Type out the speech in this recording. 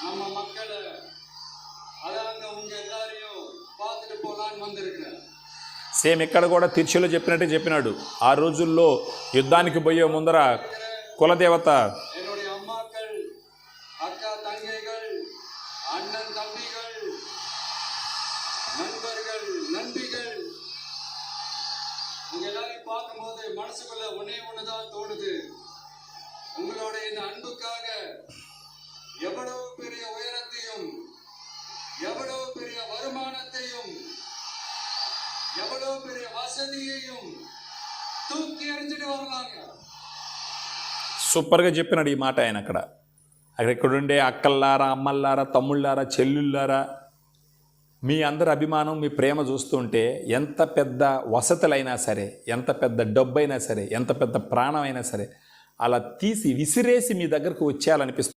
நம்ம மக்களை அதாங்க உங்க எல்லாரையும் பார்த்துட்டு போலான்னு வந்திருக்கிறேன் సేమ్ ఇక్కడ కూడా తిరుచిలో చెప్పినట్టే చెప్పినాడు ఆ రోజుల్లో యుద్ధానికి పోయే ముందర కులదేవత என்னுடைய அம்மாக்கள் அக்கா தங்கைகள் அண்ணன் தம்பிகள் நண்பர்கள் நண்பிகள் உங்க எல்லாரையும் பார்க்கும்போது மனசுக்குள்ள ஒன்னே ஒண்ணுதான் தோணுது உங்களோட இந்த அன்புக்காக எவ்வளவு பெரிய வருமானத்தையும் எவ்வளவு பெரிய வசதியையும் தூக்கி எறிஞ்சிட்டு வரலாங்க సూపర్గా చెప్పినాడు ఈ మాట ఆయన అక్కడ అక్కడ ఇక్కడుండే అక్కల్లారా అమ్మల్లారా తమ్ముళ్ళారా చెల్లుళ్ళారా మీ అందరి అభిమానం మీ ప్రేమ చూస్తుంటే ఎంత పెద్ద వసతులైనా సరే ఎంత పెద్ద డబ్బు అయినా సరే ఎంత పెద్ద ప్రాణం అయినా సరే అలా తీసి విసిరేసి మీ దగ్గరకు వచ్చేయాలనిపిస్తుంది